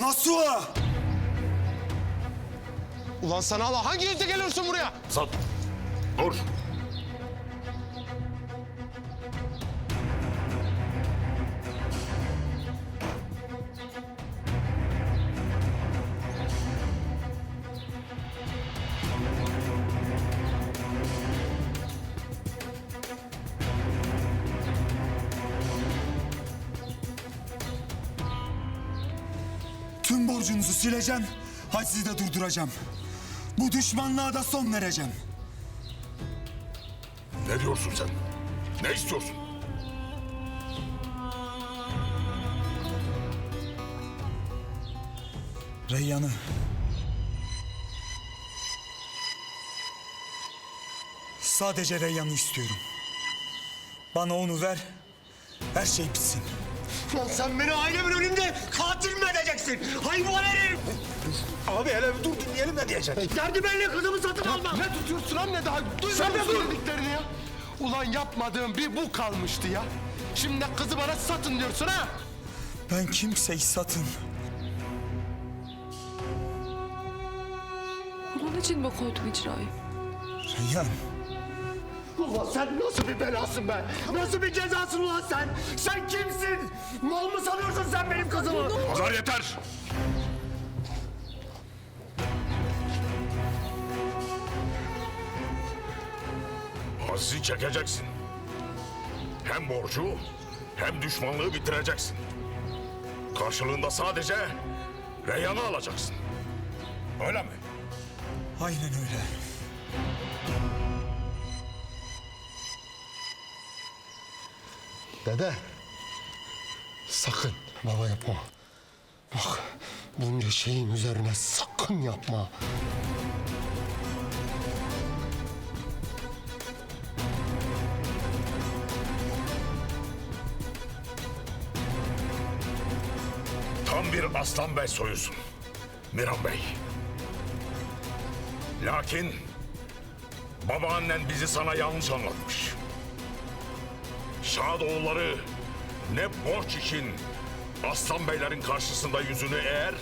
Nasıl? Ulan sana Allah hangi yüzle geliyorsun buraya? Sat. Dur. Tüm borcunuzu sileceğim. Hacizi de durduracağım. Bu düşmanlığa da son vereceğim. Ne diyorsun sen? Ne istiyorsun? Reyyan'ı. Sadece Reyyan'ı istiyorum. Bana onu ver. Her şey bitsin. Lan sen beni ailemin önünde katil mi edeceksin? Hayvan herif! Abi hele bir dur dinleyelim ne diyecek. Derdi belli kızımı satın alma. Ne tutuyorsun anne daha? Duymadın söylediklerini ya. Ulan yapmadığım bir bu kalmıştı ya. Şimdi kızı bana satın diyorsun ha? Ben kimseyi satın. Bunun için mi koydum icrayı? Reyyan. Ulan sen nasıl bir belasın be? Nasıl bir cezasın ulan sen? Sen kimsin? Mal mı sanıyorsun sen benim kızımı? Pazar yeter. Hazizi çekeceksin. Hem borcu hem düşmanlığı bitireceksin. Karşılığında sadece Reyyan'ı alacaksın. Öyle mi? Aynen öyle. Dede. Sakın baba yapma. Bak bunca şeyin üzerine sakın yapma. Tam bir aslan bey soyusun. Miran Bey. Lakin babaannen bizi sana yanlış anlatmış. Şadoğulları ne borç için aslan beylerin karşısında yüzünü eğer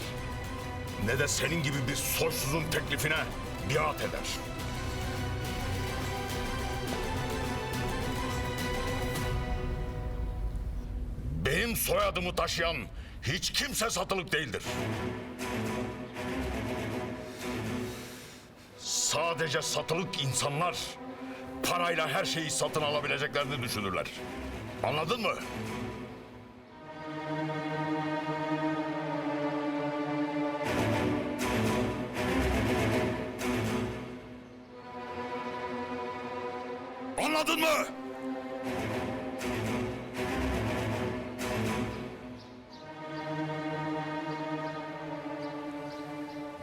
ne de senin gibi bir soysuzun teklifine biat eder. Benim soyadımı taşıyan hiç kimse satılık değildir. Sadece satılık insanlar parayla her şeyi satın alabileceklerini düşünürler. Anladın mı? Anladın mı?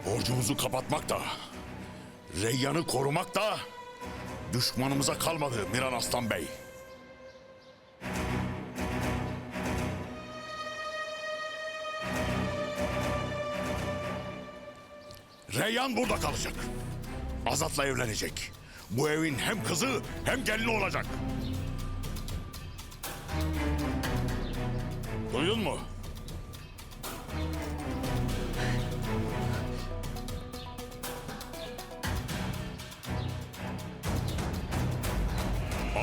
Borcumuzu kapatmak da, Reyyan'ı korumak da düşmanımıza kalmadı Miran Aslan Bey. Reyyan burada kalacak. Azat'la evlenecek. Bu evin hem kızı hem gelini olacak. Duydun mu?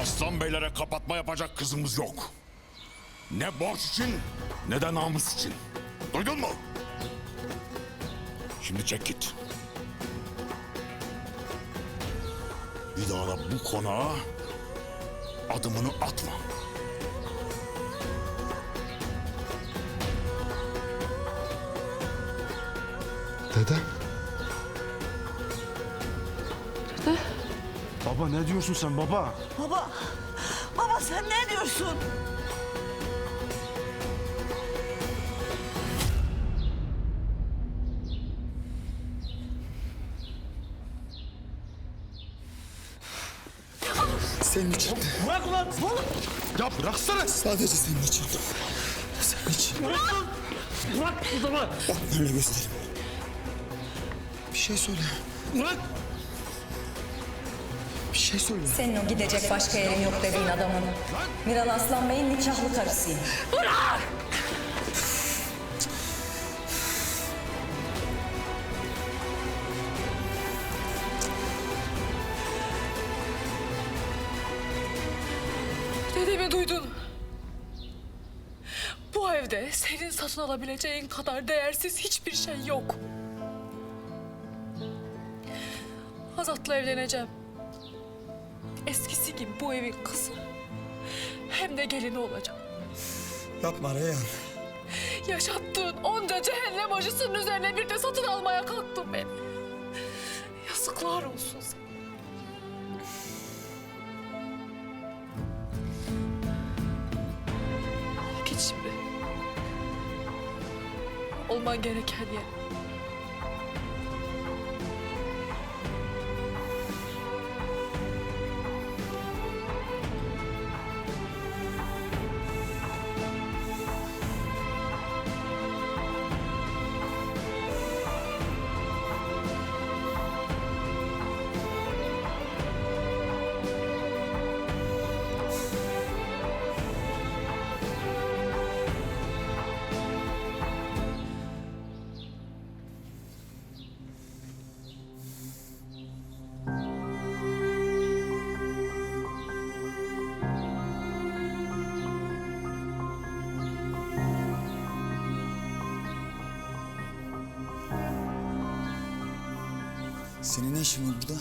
Aslan beylere kapatma yapacak kızımız yok. Ne borç için ne de namus için. Duydun mu? Şimdi çek git. Bir daha da bu konağa adımını atma. Dede. Baba ne diyorsun sen baba? Baba, baba sen ne diyorsun? Senin için. Bırak ulan! Ya bıraksana! Sadece senin için. Senin için. Bırak kızımı! Bak böyle göstereyim. Bir şey söyle. Bırak! Bir şey söyle. Senin o gidecek başka yerin yok dediğin adamın. Miran Aslan Bey'in nikahlı karısıyım. Dediğimi duydun. Bu evde senin satın alabileceğin kadar değersiz hiçbir şey yok. Azat'la evleneceğim. Eskisi gibi bu evin kızı. Hem de gelini olacağım. Yapma Reyhan. Yaşattığın onca cehennem acısının üzerine bir de satın almaya kalktın beni. Yazıklar olsun sana. Olman gereken yer. Senin ne işin var burada?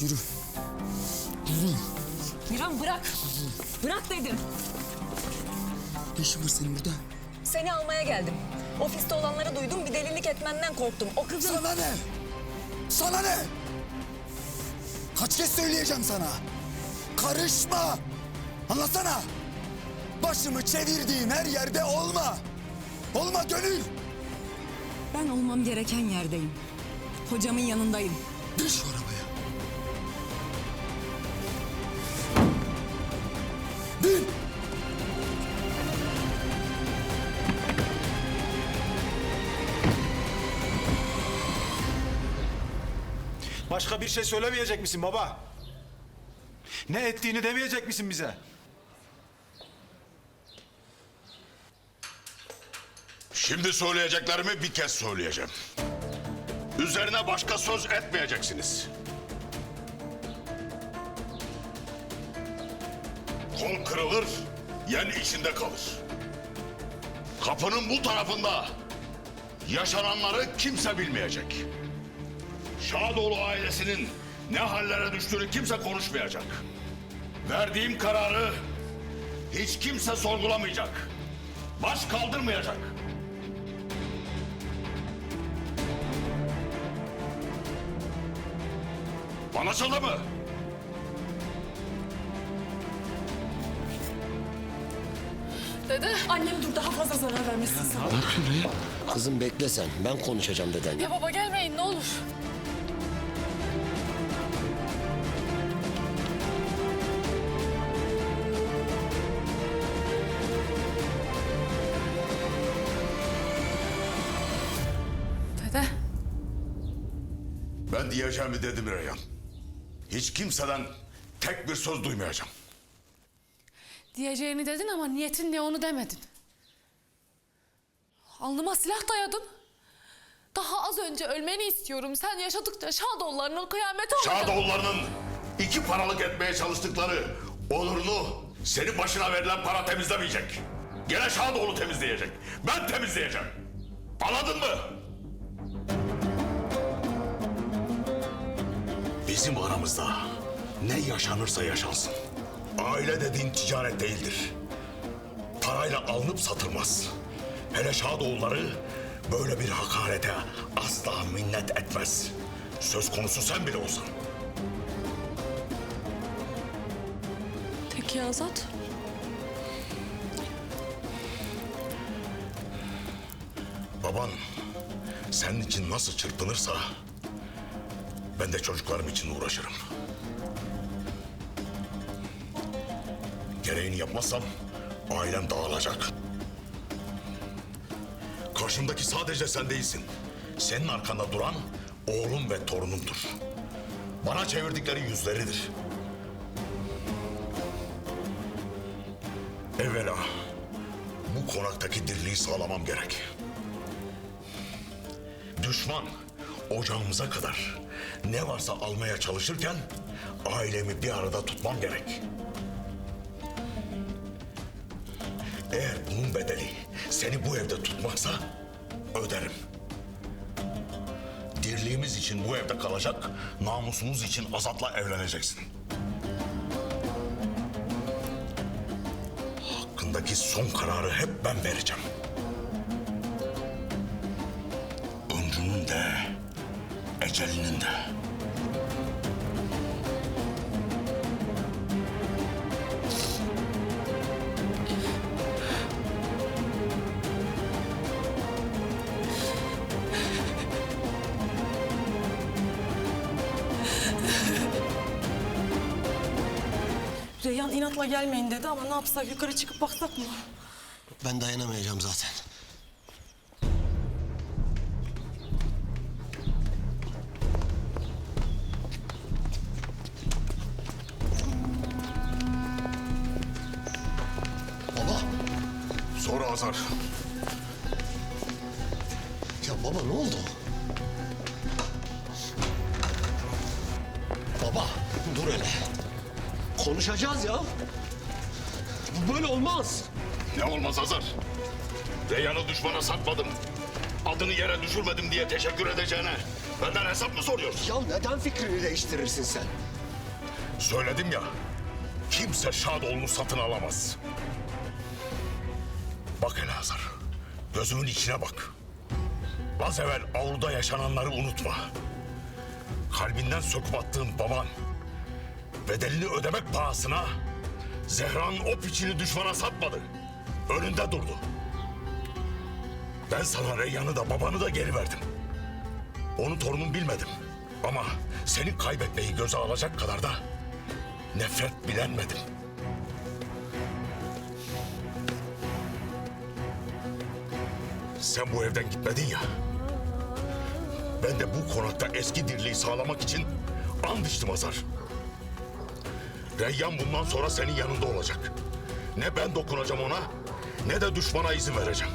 Yürü. Miran bırak. Bırak dedim. Ne işin var senin burada? Seni almaya geldim. Ofiste olanları duydum bir delilik etmenden korktum. O kızın... Sana ne? Sana ne? Kaç kez söyleyeceğim sana? Karışma! Anlasana! Başımı çevirdiğim her yerde olma! Olma gönül! Ben olmam gereken yerdeyim. Hocamın yanındayım. Bin şu Başka bir şey söylemeyecek misin baba? Ne ettiğini demeyecek misin bize? Şimdi söyleyeceklerimi bir kez söyleyeceğim. Üzerine başka söz etmeyeceksiniz. Kol kırılır, yen içinde kalır. Kapının bu tarafında yaşananları kimse bilmeyecek. Şadoğlu ailesinin ne hallere düştüğünü kimse konuşmayacak. Verdiğim kararı hiç kimse sorgulamayacak. Baş kaldırmayacak. Anlaşıldı mı? Dede. Annem dur daha fazla zarar vermesin sana. Kızım bekle sen. Ben konuşacağım dedenle. Ya baba gelmeyin ne olur. Dede. Ben diyeceğimi dedim Reyhan. Hiç kimseden tek bir söz duymayacağım. Diyeceğini dedin ama niyetin ne onu demedin. Alnıma silah dayadın. Daha az önce ölmeni istiyorum. Sen yaşadıkça Şadoğullarının kıyameti olacak. Şadoğullarının iki paralık etmeye çalıştıkları onurunu senin başına verilen para temizlemeyecek. Gene Şadoğlu temizleyecek. Ben temizleyeceğim. Anladın mı? Bizim aramızda ne yaşanırsa yaşansın. Aile dediğin ticaret değildir. Parayla alınıp satılmaz. Hele Şadoğulları böyle bir hakarete asla minnet etmez. Söz konusu sen bile olsan. Peki Azat? Baban senin için nasıl çırpınırsa ben de çocuklarım için uğraşırım. Gereğini yapmazsam ailem dağılacak. Karşımdaki sadece sen değilsin. Senin arkanda duran oğlum ve torunumdur. Bana çevirdikleri yüzleridir. Evvela bu konaktaki dirliği sağlamam gerek. Düşman ocağımıza kadar ne varsa almaya çalışırken ailemi bir arada tutmam gerek. Eğer bunun bedeli seni bu evde tutmaksa öderim. Dirliğimiz için bu evde kalacak, namusumuz için Azat'la evleneceksin. Hakkındaki son kararı hep ben vereceğim. Ecelinin de. Reyhan inatla gelmeyin dedi ama ne yapsak yukarı çıkıp baksak mı? Ben dayanamayacağım zaten. Sonra Azar. ya baba ne oldu? Baba, dur hele. Konuşacağız ya. Bu böyle olmaz. Ne olmaz Azar? Reyhan'ı düşmana satmadım. Adını yere düşürmedim diye teşekkür edeceğine benden hesap mı soruyorsun? Ya neden fikrini değiştirirsin sen? Söyledim ya, kimse Şadoğlu'nu satın alamaz. Bak hele Hazar, gözümün içine bak. Az evvel avluda yaşananları unutma. Kalbinden söküp attığın baban, bedelini ödemek pahasına Zehra'nın o piçini düşmana satmadı. Önünde durdu. Ben sana Reyyan'ı da babanı da geri verdim. Onu torunum bilmedim. Ama seni kaybetmeyi göze alacak kadar da nefret bilenmedim. Sen bu evden gitmedin ya. Ben de bu konakta eski dirliği sağlamak için and içtim Azar. Reyyan bundan sonra senin yanında olacak. Ne ben dokunacağım ona ne de düşmana izin vereceğim.